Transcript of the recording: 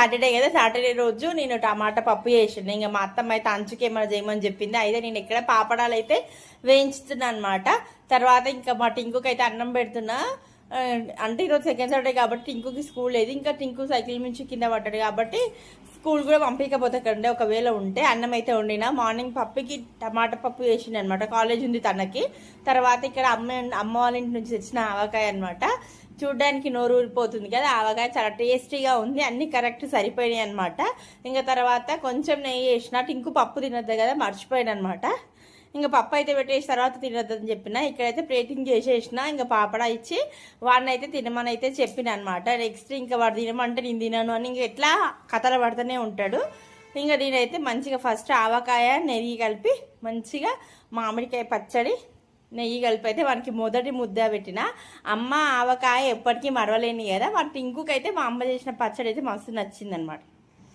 Saturday కదా Saturday రోజు నేను టమాటా పప్పు చేసిండే. ఇంకా మా అత్తమ్మ అయితే అంచుకి ఏమైనా చేయమని చెప్పింది. అయితే నేను ఇక్కడ పాపడాలు అయితే వేయించుతున్నా అనమాట తర్వాత ఇంకా మా టింకుకి అయితే అన్నం పెడుతున్నా. అంటే ఈరోజు సెకండ్ సాటర్డే కాబట్టి టింకుకి స్కూల్ లేదు. ఇంకా టింకు సైకిల్ నుంచి కింద పడ్డాడు కాబట్టి స్కూల్ కూడా పంపించకపోతే కంటే ఒకవేళ ఉంటే అన్నం అయితే వండిన. మార్నింగ్ పప్పుకి టమాటా పప్పు వేసిండు అనమాట కాలేజ్ ఉంది తనకి. తర్వాత ఇక్కడ అమ్మ అమ్మ వాళ్ళ ఇంటి నుంచి తెచ్చిన ఆవకాయ అనమాట చూడ్డానికి నోరు ఊరిపోతుంది కదా ఆవకాయ చాలా టేస్టీగా ఉంది అన్ని కరెక్ట్ సరిపోయినాయి అనమాట ఇంకా తర్వాత కొంచెం నెయ్యి వేసిన ఇంకో పప్పు తినద్దు కదా మర్చిపోయాను అనమాట ఇంకా పప్పు అయితే పెట్టేసి తర్వాత తినొద్దని చెప్పిన ఇక్కడైతే ప్లేటింగ్ చేసేసిన ఇంకా పాపడ ఇచ్చి వాడిని అయితే తినమని అయితే చెప్పిన అనమాట నెక్స్ట్ ఇంకా వాడు తినమంటే నేను తినను అని ఇంకా ఎట్లా కథలు పడుతూనే ఉంటాడు. ఇంకా నేనైతే మంచిగా ఫస్ట్ ఆవకాయ నెయ్యి కలిపి మంచిగా మామిడికాయ పచ్చడి నెయ్యి కలిపి అయితే వానికి మొదటి ముద్ద పెట్టిన అమ్మ ఆవకాయ ఎప్పటికీ మరవలేని కదా వాటి ఇంకొకైతే మా అమ్మ చేసిన పచ్చడి అయితే మస్తు నచ్చిందనమాట